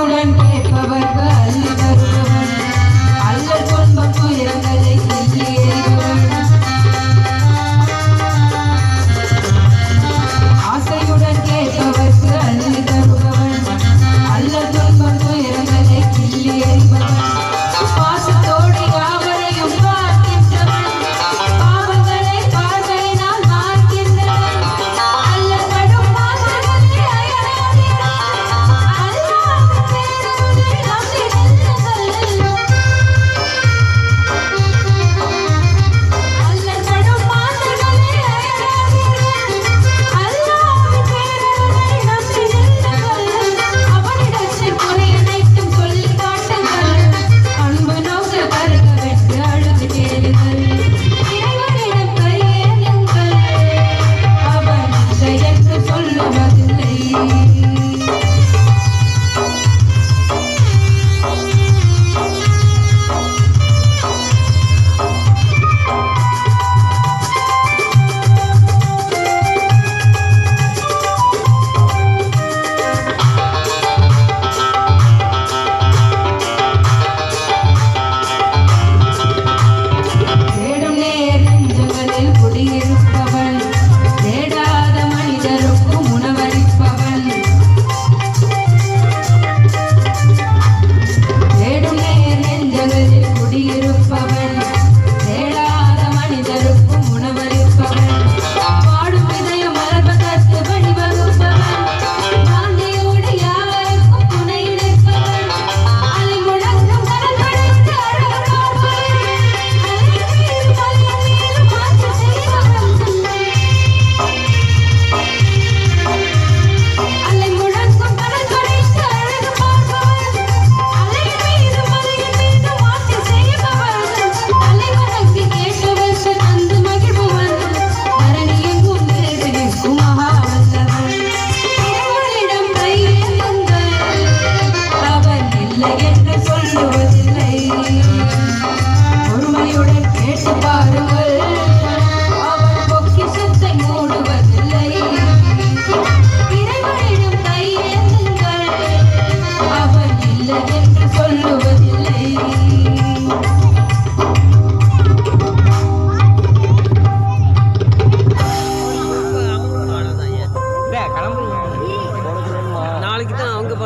கருணையுடன் கேட்பவர்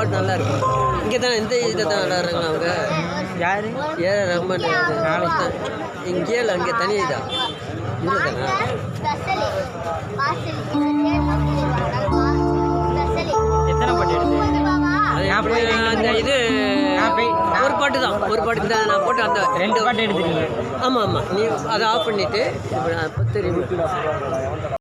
பாட்டு நல்லா இருக்கும் இங்கே தான் இந்த இதை தான் விளாட்றாங்க அவங்க. யார்? ஏ ரொம்ப இங்கே இல்லை அங்கே தனி இதா? எத்தனை பாட்டு எடுத்து அந்த இது ஒரு பாட்டு தான். ஒரு பாட்டு தான் நான் போட்டு அந்த ரெண்டு பாட்டு எடுத்துருக்கீங்க ஆமாம் ஆமாம் நீ அதை ஆஃப் பண்ணிவிட்டு இப்போ நான்